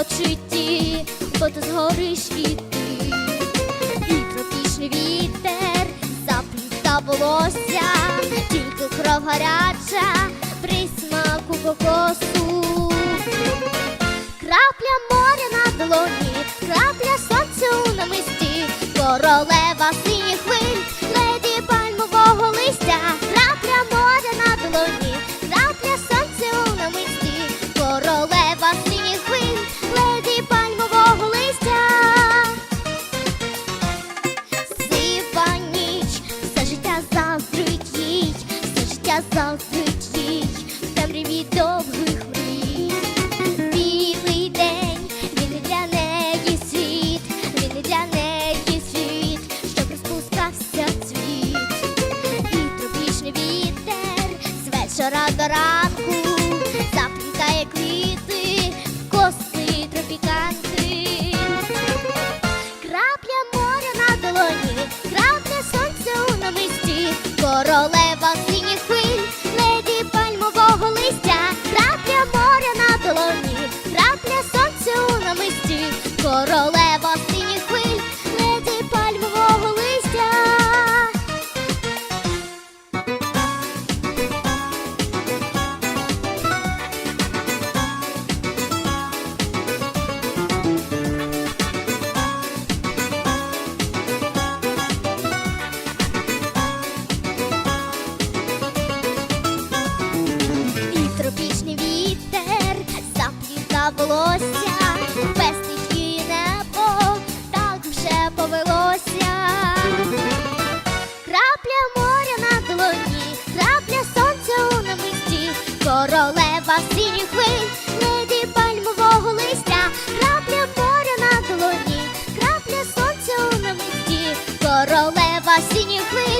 очиті, бо ти згориш і ти, і тропічний вітер заплітав волосся, тільки кров гаряча, присмаку кокосу, крапля моря на долоні, крапля сонцю на намисті, короле. Життя заздрить їй, в темряві довгих мрій. Білий день, він для неї світ, він для неї світ, щоб розпускався цвіт. І тропічний вітер з вечора до ранку Corolla. королева синіх хвиль, небі пальмового листя, крапля моря на долоні, крапля сонця у намисті, королева синіх хвиль.